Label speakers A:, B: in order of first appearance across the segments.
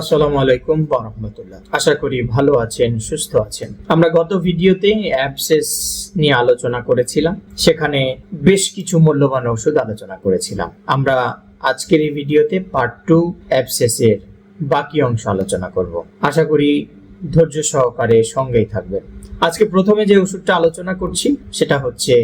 A: আসসালামু আলাইকুম রহমতুল্লাহ। আশা করি ভালো আছেন, সুস্থ আছেন। আমরা গত ভিডিওতে অ্যাবসেস নিয়ে আলোচনা করেছিলাম। সেখানে বেশ কিছু মূল্যবান ওষুধ আলোচনা করেছিলাম। আমরা আজকের এই ভিডিওতে পার্ট টু অ্যাবসেসের বাকি অংশ আলোচনা করব। আশা করি ধৈর্য সহকারে সঙ্গেই থাকবেন। আজকে প্রথমে যে ওষুধটা আলোচনা করছি, সেটা হচ্ছে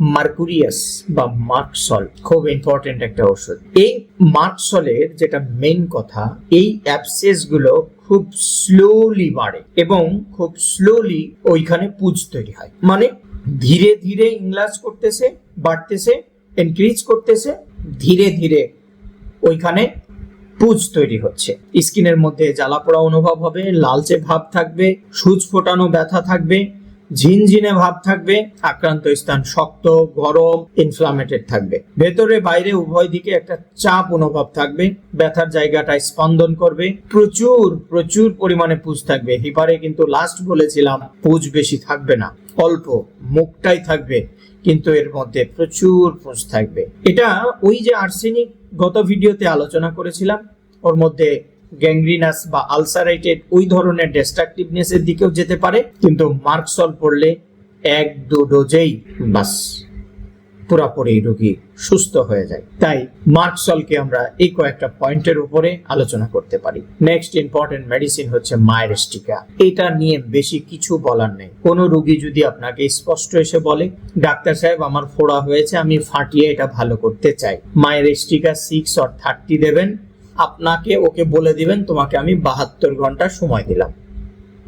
A: মার্কুরিয়াস বা মার্কসল খুব ইম্পর্টেন্ট একটা ওষুধ এই মার্কসলের যেটা মেন কথা, এই অ্যাবসেসগুলো খুব স্লোলি বাড়ে এবং খুব স্লোলি ওইখানে পুজ তৈরি হয়। মানে ধীরে ধীরে ইংলাস করতেছে, বাড়তেছে এনক্রিজ করতেছে, ধীরে ধীরে ওইখানে পুজ তৈরি হচ্ছে। স্কিনের মধ্যে জ্বালা পোড়া অনুভব হবে, লালচে ভাব থাকবে, সুচ ফোটানো ব্যথা থাকবে ঝিনঝিনে ভাব থাকবে, আক্রান্ত স্থান শক্ত, গরম ইনফ্লামেটেড থাকবে। ভেতরে বাইরে উভয় দিকে একটা চাপ অনুভব থাকবে, ব্যথার জায়গাটায় স্পন্দন করবে, প্রচুর প্রচুর পরিমাণে পুজ থাকবে। হিপারে কিন্তু লাস্ট বলেছিলাম, পুজ বেশি থাকবে না, অল্প, মুখটাই থাকবে, কিন্তু এর মধ্যে প্রচুর পুঁজ থাকবে। এটা ওই যে আর্সেনিক গত ভিডিওতে আলোচনা করেছিলাম, ওর মধ্যে গ্যাংগ্রিনাস বা আলসারেটেড ওই ধরনের ডিস্ট্রাকটিভনেস এর দিকেও যেতে পারে, কিন্তু মার্কসল পড়লে এক দু ডোজেই বাস, পুরাপুরি রোগী সুস্থ হয়ে যায়। তাই মার্কসলকে আমরা এই কয়েকটা পয়েন্টের উপরে আলোচনা করতে পারি। নেক্সট ইম্পর্টেন্ট মেডিসিন হচ্ছে মায়েরেস্টিকা। এটা নিয়ে বেশি কিছু বলার নেই। কোনো রোগী যদি আপনাকে স্পষ্ট এসে বলে, ডাক্তার সাহেব, আমার ফোড়া হয়েছে, আমি ফাটিয়ে এটা ভালো করতে চাই। মায়েরেস্টিকা সিক্স অর থার্টি দেবেন। আপনাকে ওকে বলে দিবেন, তোমাকে আমি বাহাত্তর ঘণ্টা সময় দিলাম।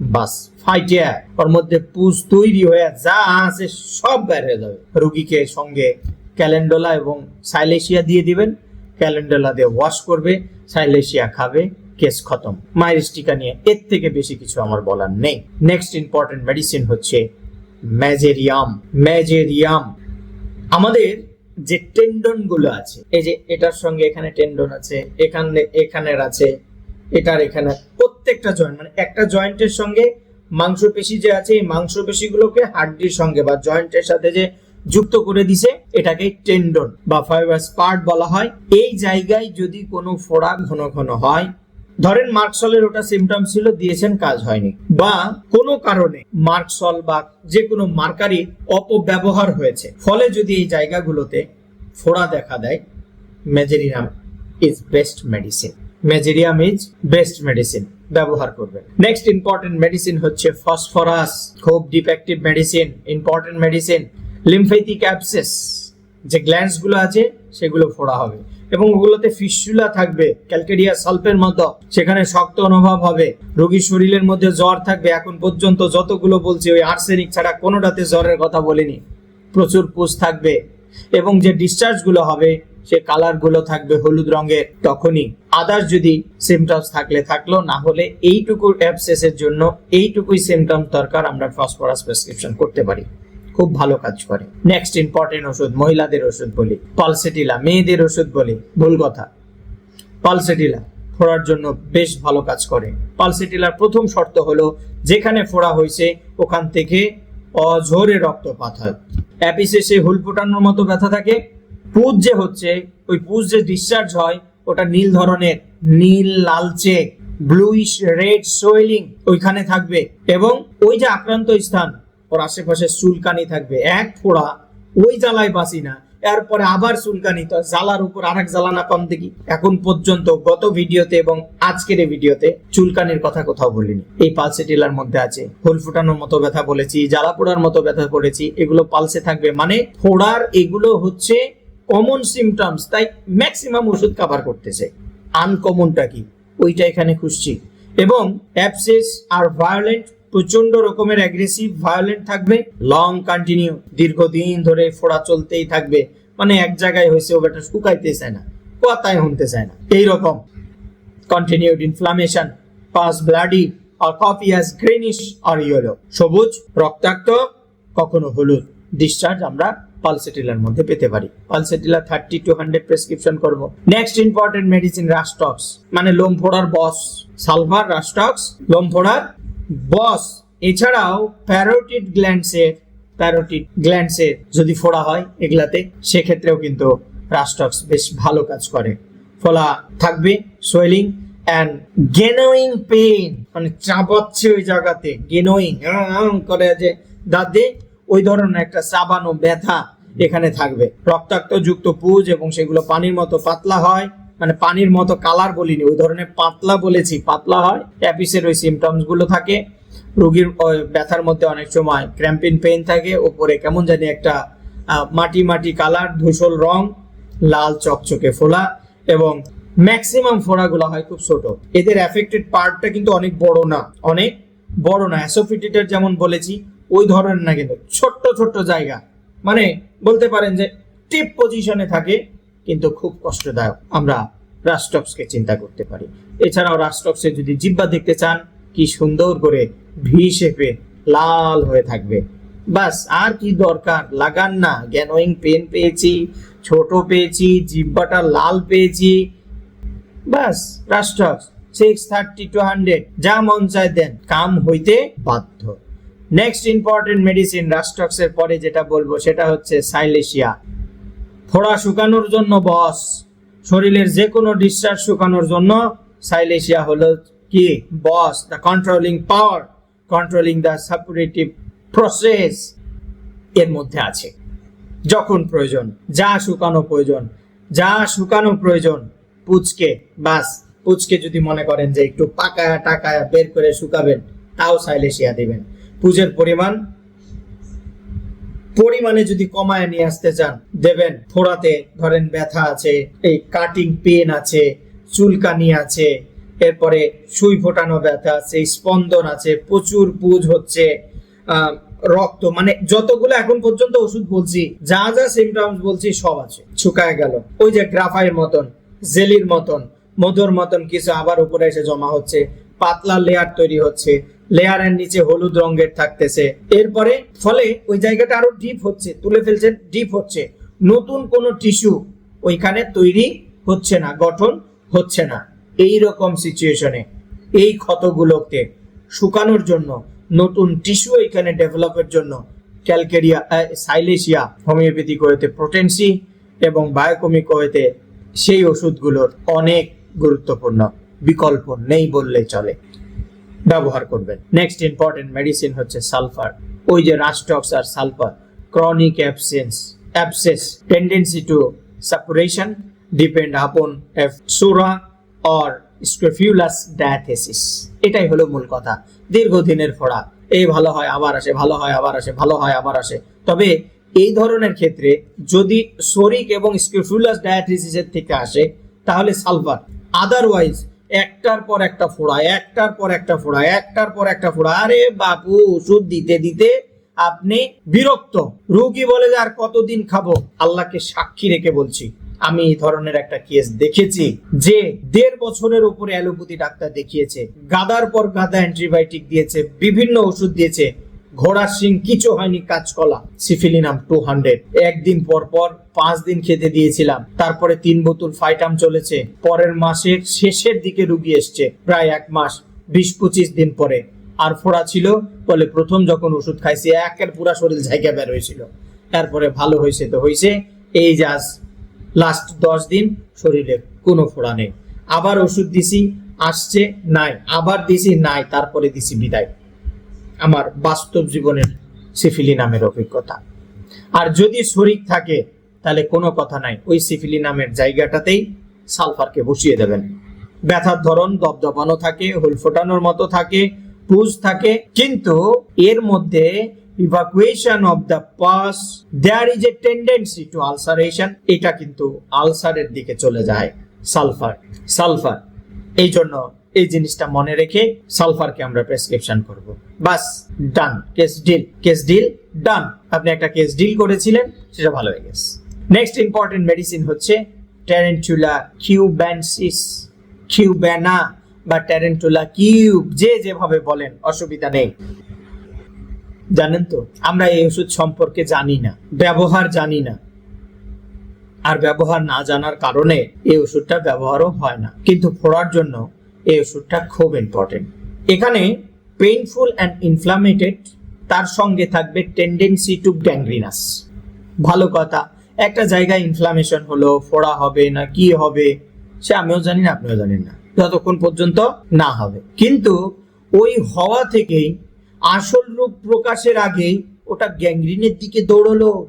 A: বাস ফাইটিয়া ওর মধ্যে পুজ তৈরি হয়ে যা আছে সব বের হয়ে যাবে। রুগীকে সঙ্গে ক্যালেন্ডোলা এবং সাইলেশিয়া দিয়ে দিবেন। ক্যালেন্ডোলা দিয়ে ওয়াশ করবে, সাইলেশিয়া খাবে কেস খতম। মাইরিস্টিকা নিয়ে এর থেকে বেশি কিছু আমার বলার নেই। নেক্সট ইম্পর্টেন্ট মেডিসিন হচ্ছে ম্যাজেরিয়াম। ম্যাজেরিয়াম। আমাদের যে টেন্ডনগুলো আছে, এই যে এটার সঙ্গে এখানে টেন্ডন আছে, এখানে, এখানের আছে, এটার এখানে প্রত্যেকটা জয়েন্ট মানে একটা জয়েন্টের সঙ্গে মাংসপেশি যে আছে, এই মাংসপেশিগুলোকে হাড্ডির সঙ্গে বা জয়েন্টের সাথে যে যুক্ত করে দিছে, এটাকে টেন্ডন বা ফাইবার স্পার্ট বলা হয়। এই জায়গায় যদি কোনো ফোড়া ঘন ঘন হয় ধরেন মার্কসলের ওটা সিমটম ছিল, দিয়েছেন, কাজ হয়নি। বা কোনো কারণে মার্কসল বা যে কোনো মার্কারি অপব্যবহার হয়েছে। ফলে যদি এই জায়গাগুলোতে ফোড়া দেখা দেয় mezereum is best medicine mezereum is best medicine ব্যবহার করবেন। নেক্সট ইম্পর্টেন্ট মেডিসিন হচ্ছে ফসফরাস খুব defective medicine important medicine lymphatic abscess যে গ্ল্যান্ডসগুলো আছে, সেগুলো ফোড়া হবে। এবং ওগুলোতে ফিস্টুলা থাকবে, ক্যালকেরিয়া সালফের মতো। সেখানে শক্ত অনুভব হবে। রোগীর শরীরের মধ্যে জ্বর থাকবে। এখন পর্যন্ত যতগুলো বলছি, ওই আর্সেনিক ছাড়া কোনোটাতে জ্বরের কথা বলিনি। প্রচুর পুষ থাকবে। এবং যে ডিসচার্জগুলো হবে, সে কালারগুলো থাকবে হলুদ রঙের তখনই। আদার্স যদি সিমটমস থাকলে থাকল, না হলে এইটুকু অ্যাবসেসের জন্য এইটুকুই সিমটম দরকার আমরা ফসফরাস প্রেসক্রিপশন করতে পারি। খুব ভালো কাজ করে। নেক্সট ইম্পর্টেন্ট ওষুধ, মহিলাদের ওষুধ বলি। পালসেটিলা মেয়েদের ওষুধ বলি। ভুল কথা। পালসেটিলা ফোড়ার জন্য বেশ ভালো কাজ করে। পালসেটিলার প্রথম শর্ত হলো, যেখানে ফোড়া হয়েছে, ওখান থেকে অঝোরে রক্তপাত হয়। অ্যাপিসেসে হুল ফোটানোর মতো ব্যথা থাকে। পুজ যে হচ্ছে, ওই পুজ যে ডিসচার্জ হয়, ওটা নীল ধরনের, নীল লালচে ব্লুইশ রেড সোয়েলিং ওইখানে থাকবে। এবং ওই যে আক্রান্ত স্থান ওর আশেপাশে চুলকানি থাকবে। এক ফোড়া, ওই জ্বালায় বাসি না। এরপরে আবার চুলকানি, তো জ্বালার উপর আরেক জ্বালা না কম দেখি। এখন পর্যন্ত গত ভিডিওতে এবং আজকের ভিডিওতে চুলকানির কথা কোথাও বলিনি। এই পালসে টিলার মধ্যে আছে। ফুল ফুটানোর মতো ব্যথা বলেছি, জ্বালা পোড়ার মতো ব্যথা বলেছি, এগুলো পালসে থাকবে। মানে ফোড়ার এগুলো হচ্ছে কমন সিমটমস তাই ম্যাক্সিমাম ওষুধ কভার করতেছে। আনকমনটা কি? ওইটা এখানে খুঁজছি। এবং অ্যাপসেস আর ভায়োলেন্ট প্রচণ্ড রকমের অ্যাগ্রেসিভ ভায়োলেন্ট থাকবে। লং কন্টিনিউ দীর্ঘদিন ধরে ফোড়া চলতেই থাকবে। মানে এক জায়গায় হয়েছে ওটা শুকাইতে চায় না কথায় শুনতে চায় না। এইরকম কন্টিনিউড ইনফ্লামেশন পাস ব্লাডি আর কফি অ্যাজ গ্রিনিশ আর ইয়েলো সবুজ, রক্তাক্ত, কখনো হলুদ। ডিসচার্জ আমরা পালসেটিলার মধ্যে পেতে পারি। Pulsatilla thirty two hundred prescription করব। Next important medicine rhus tox মানে লোম ফোড়ার বস সালভার রাস্টক্স লোম ফোড়ার বস, এছাড়াও প্যারোটিড গ্ল্যান্ডসের প্যারোটিড গ্ল্যান্ডসের যদি ফোড়া হয় এগুলাতে, সেক্ষেত্রেও কিন্তু রাস্টক্স বেশ ভালো কাজ করে। ফলা থাকবে সোয়েলিং অ্যান্ড গেনোয়িং পেন মানে চাবাচ্ছে ওই জায়গাতে, গেনোয়িং করে যে দাঁতে, ওই ধরনের একটা চাবানো ব্যথা এখানে থাকবে। রক্তাক্ত যুক্ত পুজ এবং সেগুলো পানির মতো পাতলা হয়। মানে পানির মতো কালার বলিনি, ওই ধরনের পাতলা বলেছি, পাতলা হয় অ্যাপিসের ওই সিমটমসগুলো থাকে, রোগীর ব্যথার মধ্যে অনেক সময় ক্র্যাম্পিন পেইন থাকে, ওপরে কেমন জানি একটা মাটি মাটি কালার ধূসর রং, লাল চকচকে ফোলা, এবং ম্যাক্সিমাম ফোড়াগুলো হয় খুব ছোট। এদের অ্যাফেক্টেড পার্টটা কিন্তু অনেক বড় না, অনেক বড় না অ্যাসোফিটেটের যেমন বলেছি, ওই ধরনের না কিন্তু, ছোট্ট ছোট্ট জায়গা। মানে বলতে পারেন যে টিপ পজিশনে থাকে কিন্তু খুব কষ্টদায়ক। আমরা রাস্টক্সকে চিন্তা করতে পারি। এছাড়াও রাস্টক্সে যদি জিব্বা দেখতে চান, কি সুন্দর করে ভি শেপে লাল হয়ে থাকবে। বাস, আর কি দরকার? লাগান না। গ্যানোয়িং পেন পেয়েছি, ছোট পেয়েছি জিব্বাটা লাল পেয়েছি। বাস rhus tox six thirty two hundred যা মন চায় দেন, কাম হইতে বাধ্য। নেক্সট ইম্পর্টেন্ট মেডিসিন রাস্টক্স এর পরে যেটা বলব, সেটা হচ্ছে সাইলেশিয়া। ফোড়া শুকানোর জন্য বস। শরীরের যে কোনো ডিসচার্জ শুকানোর জন্য সাইলেশিয়া হলো কি? Boss the controlling power controlling the suppurative process এর মধ্যে আছে। যখন প্রয়োজন, যা শুকানো প্রয়োজন, যা শুকানো প্রয়োজন, পুচকে, বাস, পুচকে যদি মনে করেন যে একটু পাকায়া, টাকায়া বের করে শুকাবেন, তাও সাইলেশিয়া দেবেন। পুজের পরিমাণ পরিমাণে যদি কমায় নিয়ে আসতে চান, দেবেন ফোড়াতে, ধরেন ব্যথা আছে, এই কাটিং পেন আছে, চুলকানি আছে, এরপরে সুই ফোটানো ব্যথা আছে, স্পন্দন আছে, প্রচুর পুজ হচ্ছে রক্ত মানে যতগুলো এখন পর্যন্ত ওষুধ বলছি, যা যা সিমটমস বলছি সব আছে, শুকায় গেল। ওই যে গ্রাফাইয়ের মতন, জেলির মতন, মধুর মতন কিছু আবার উপরে এসে জমা হচ্ছে, পাতলা লেয়ার তৈরি হচ্ছে লেয়ারের নিচে হলুদ রঙের থাকতেছে। এরপরে ফলে ওই জায়গাটা আরও ডিপ হচ্ছে, তুলে ফেলছেন ডিপ হচ্ছে। নতুন কোনো টিস্যু ওইখানে তৈরি হচ্ছে না, গঠন হচ্ছে না। এই রকম সিচুয়েশনে এই ক্ষতগুলোকে শুকানোর জন্য, নতুন টিস্যু এখানে ডেভেলপের জন্য ক্যালকেরিয়া সাইলেশিয়া হোমিওপ্যাথি কোয়েতে প্রোটেন্সি এবং বায়োকমিক কোয়েতে সেই ওষুধগুলোর অনেক গুরুত্বপূর্ণ বিকল্প নেই বললেই চলে। ব্যবহার করবেন। নেক্সট ইম্পর্টেন্ট মেডিসিন হচ্ছে সালফার ওই যে rhus tox R sulphur chronic absence abscess tendency to suppuration depend upon সুরা অর স্ক্রোফিউলাস ডায়াথেসিস এটাই হলো মূল কথা। দীর্ঘদিনের ফোড়া। এই ভালো হয়, আবার আসে, ভালো হয়, আবার আসে, ভালো হয়, আবার আসে। তবে এই ধরনের ক্ষেত্রে যদি সরিক এবং স্ক্রোফিউলাস ডায়াথেসিসের থেকে আসে, তাহলে সালফার আদারওয়াইজ একটার পর একটা ফোড়া, একটার পর একটা ফোড়া, একটার পর একটা ফোড়া। আরে বাপু, ওষুধ দিতে দিতে আপনি বিরক্ত। রোগী বলে যে, আর কতদিন খাব? আল্লাহকে সাক্ষী রেখে বলছি, আমি এই ধরনের একটা কেস দেখেছি যে দেড় বছরের উপরে অ্যালোপ্যাথি ডাক্তার দেখিয়েছে, গাদার পর গাদা অ্যান্টিবায়োটিক দিয়েছে, বিভিন্ন ওষুধ দিয়েছে ঘোড়ার সিং কিছু হয়নি কাঁচকলা। সিফিলিনাম টু হান্ড্রেড একদিন পর পর পাঁচ দিন খেতে দিয়েছিলাম। তারপরে তিন বোতল ফাইটাম চলেছে। পরের মাসের শেষের দিকে রুগী এসছে। প্রায় এক মাস, বিশ পঁচিশ দিন পরে। আর ফোড়া ছিল বলে প্রথম যখন ওষুধ খাইছি, একের পুরা শরীর জায়গা বের হয়েছিল। তারপরে ভালো হয়েছে তো হয়েছে। এই জাস লাস্ট দশ দিন শরীরে কোনো ফোড়া নেই। আবার ওষুধ দিছি, আসছে, নাই। আবার দিছি, নাই। তারপরে দিছি বিদায়। আমার বাস্তব জীবনের সিফিলি নামের অভিজ্ঞতা। আর যদি শরিক থাকে, তাহলে কোনো কথা নাই। ওই সিফিলি নামের জায়গাটাতেই সালফারকে বসিয়ে দেবেন। ব্যথার ধরন দপদপানো থাকে, হুল ফোটানোর মতো থাকে, পুজ থাকে, কিন্তু এর মধ্যে evacuation of the pus there is a tendency to ulceration এটা কিন্তু আলসারের দিকে চলে যায়, সালফার সালফার। এই জন্য এই জিনিসটা মনে রেখে সালফারকে আমরা প্রেসক্রিপশন করব। বাস, done case deal case deal done. আপনি একটা কেস ডিল করেছিলেন, সেটা ভালো হয়ে গেছে। নেক্সট ইম্পর্টেন্ট মেডিসিন হচ্ছে ট্যারেন্টুলা কিউব্যানসিস কিউব্যানা বা ট্যারেন্টুলা কিউব যে যেভাবে বলেন, অসুবিধা নেই। জানেন তো, আমরা এই ওষুধ সম্পর্কে জানি না, ব্যবহার জানি না। আর ব্যবহার না জানার কারণে এই ওষুধটা ব্যবহারও হয় না। কিন্তু ফোড়ার জন্য এই ওষুধটা খুব ইম্পর্টেন্ট এখানে পেইনফুল অ্যান্ড ইনফ্লামেটেড তার সঙ্গে থাকবে টেন্ডেন্সি টু গ্যাংগ্রিনাস ভালো কথা, একটা জায়গায় ইনফ্লামেশন হলো, ফোড়া হবে না কি হবে, সে আমিও জানি না, আপনিও জানেন না, যতক্ষণ পর্যন্ত না হবে। কিন্তু ওই হওয়া থেকেই, আসল রূপ প্রকাশের আগেই ওটা গ্যাংগ্রিনের দিকে দৌড়লো।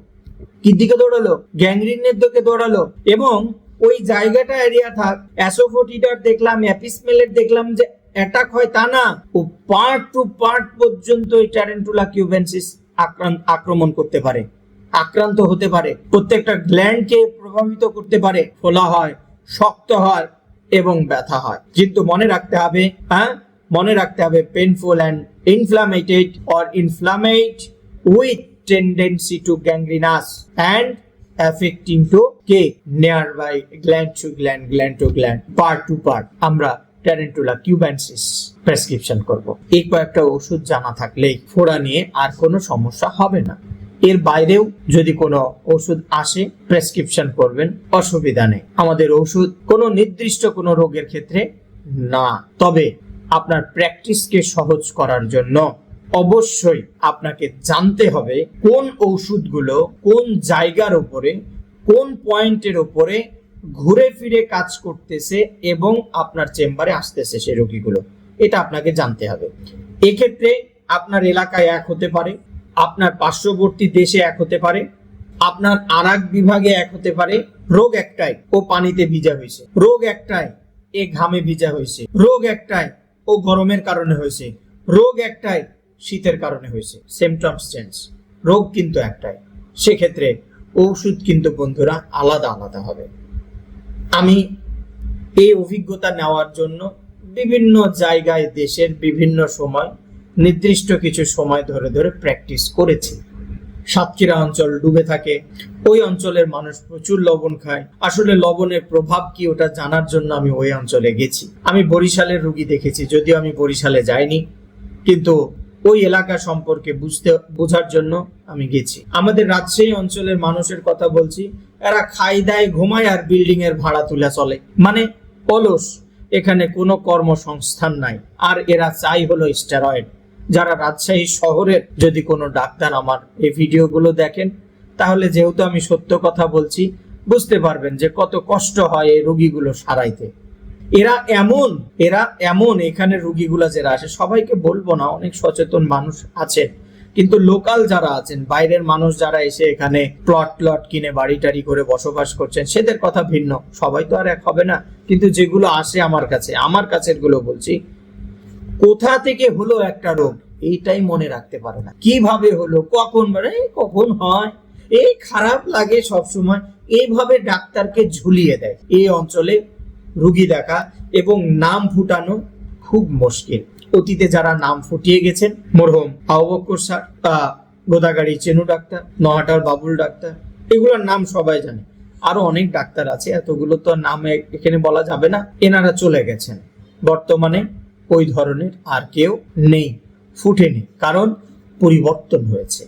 A: কি দিকে দৌড়ালো? গ্যাংগ্রিনের দিকে দৌড়ালো। এবং ওই জায়গাটা এরিয়া থাক অ্যাসোফোটিডার দেখলাম অ্যাপিসমেলের দেখলাম যে অ্যাটাক হয় তা না। ও পার্ট টু পার্ট পর্যন্ত এই ট্যারেন্টুলা কিউবেন্সিস আক্রান্ত আক্রমণ করতে পারে। আক্রান্ত হতে পারে। প্রত্যেকটা গ্ল্যান্ডকে প্রভাবিত করতে পারে। ফোলা হয়, শক্ত হয় এবং ব্যথা হয়। কিন্তু মনে রাখতে হবে হ্যাঁ? মনে রাখতে হবে painful and inflamed or inflamed with tendency to gangrenous and affecting to K near by gland to gland gland to gland part to part আমরা ট্যারেন্টুলা কিউবেন্সিস প্রেসক্রিপশন করব। এই কয়েকটা ওষুধ জানা থাকলেই ফোড়া নিয়ে আর কোনো সমস্যা হবে না। এর বাইরেও যদি কোনো ওষুধ আসে প্রেসক্রিপশন করবেন, অসুবিধা নেই। আমাদের ওষুধ কোনো নির্দিষ্ট কোনো রোগের ক্ষেত্রে না। তবে আপনার প্র্যাকটিসকে সহজ করার জন্য অবশ্যই আপনাকে জানতে হবে কোন ওষুধগুলো কোন জায়গার উপরে, কোন পয়েন্টের উপরে ঘুরে ফিরে কাজ করতেছে এবং আপনার চেম্বারে আসতেছে সেই রোগীগুলো। এটা আপনাকে জানতে হবে। এক্ষেত্রে আপনার এলাকায় এক হতে পারে, আপনার পার্শ্ববর্তী দেশে এক হতে পারে, আপনার আরাক বিভাগে এক হতে পারে, রোগ একটাই, ও পানিতে ভিজা হয়েছে। রোগ একটাই, এ ঘামে ভিজা হয়েছে। রোগ একটাই, ও গরমের কারণে হয়েছে। রোগ একটাই শীতের কারণে হয়েছে। সিমটমস চেঞ্জ রোগ কিন্তু একটাই। সেক্ষেত্রে ঔষধ কিন্তু বন্ধুরা আলাদা আলাদা হবে। আমি এই অভিজ্ঞতা নেওয়ার জন্য বিভিন্ন জায়গায়, দেশের বিভিন্ন সময়, নির্দিষ্ট কিছু সময় ধরে ধরে প্র্যাকটিস করেছি। সাতক্ষীরা অঞ্চল ডুবে থাকে। ওই অঞ্চলের মানুষ প্রচুর লবণ খায়। আসলে লবণের প্রভাব কি ওটা জানার জন্য আমি ওই অঞ্চলে গেছি। আমি বরিশালের রুগী দেখেছি, যদিও আমি বরিশালে যাইনি। কিন্তু ওই এলাকা সম্পর্কে বুঝতে, বোঝার জন্য আমি গেছি। আমাদের রাজশাহী অঞ্চলের মানুষের কথা বলছি, এরা খাই দায় ঘুমায় আর বিল্ডিং এর ভাড়া তুলে চলে। মানে অলস, এখানে কোনো কর্মসংস্থান নাই। আর এরা চাই হলো স্টেরয়েড যারা রাজশাহী শহরের, যদি কোনো ডাক্তার আমার এই ভিডিওগুলো দেখেন, তাহলে যেহেতু আমি সত্য কথা বলছি, বুঝতে পারবেন যে কত কষ্ট হয় এই রোগীগুলো সারাইতে। এরা এমন এরা এমন এখানে রুগীগুলা যারা আসে, সবাইকে বলব না, অনেক সচেতন মানুষ আছেন কিন্তু লোকাল যারা আছেন, বাইরের মানুষ যারা এসে এখানে প্লট প্লট কিনে বাড়ি টাড়ি করে বসবাস করছেন, সেদের কথা ভিন্ন। সবাই তো আর এক হবে না। কিন্তু যেগুলো আসে আমার কাছে, আমার কাছেরগুলো বলছি, কোথা থেকে হলো একটা রোগ, এইটাই মনে রাখতে পারে না। কীভাবে হলো, কখন মানে কখন হয়, এই খারাপ লাগে সব সময় এইভাবে ডাক্তারকে ঝুলিয়ে দেয়। এই অঞ্চলে রুগী দেখা এবং নাম ফুটানো খুব মুশকিল। অতীতে যারা নাম ফুটিয়ে গেছেন, মরহম আবকর স্যার গোদাগাড়ি চেনু ডাক্তার নহাটার বাবুল ডাক্তার, এগুলোর নাম সবাই জানে। আরও অনেক ডাক্তার আছে, এতগুলো তো নাম এখানে বলা যাবে না, এনারা চলে গেছেন। বর্তমানে ওই ধরনের আর কেউ নেই, ফুটেনি, কারণ পরিবর্তন হয়েছে।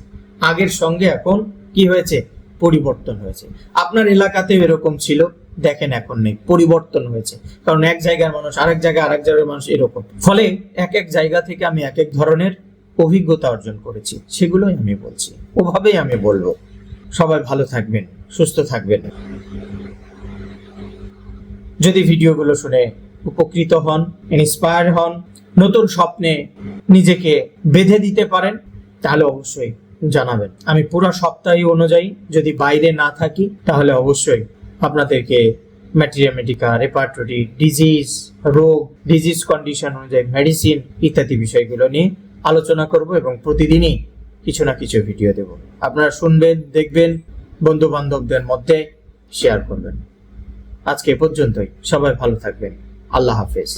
A: আগের সঙ্গে এখন কি হয়েছে? পরিবর্তন হয়েছে। আপনার এলাকাতেও এরকম ছিল দেখেন এখন নেই, পরিবর্তন হয়েছে। কারণ এক জায়গার মানুষ, আরেক জায়গায় আরেক জায়গার মানুষ এরকম। ফলে এক এক জায়গা থেকে আমি এক এক ধরনের অভিজ্ঞতা অর্জন করেছি, সেগুলোই আমি বলছি। ওভাবেই আমি বলব। সবাই ভালো থাকবেন, সুস্থ থাকবেন। যদি ভিডিওগুলো শুনে উপকৃত হন ইন্সপায়ার হন, নতুন স্বপ্নে নিজেকে বেঁধে দিতে পারেন, তাহলে অবশ্যই জানাবেন। আমি পুরো সপ্তাহে অনুযায়ী যদি বাইরে না থাকি, তাহলে অবশ্যই আপনাদেরকে ম্যাটেরিয়া মেডিকা রেপার্টরি ডিজিজ রোগ ডিজিজ কন্ডিশন অনুযায়ী মেডিসিন ইত্যাদি বিষয়গুলো নিয়ে আলোচনা করব এবং প্রতিদিনই কিছু না কিছু ভিডিও দেব। আপনারা শুনবেন, দেখবেন বন্ধু বান্ধবদের মধ্যে শেয়ার করবেন। আজকে পর্যন্তই। সবাই ভালো থাকবেন। আল্লাহ হাফেজ।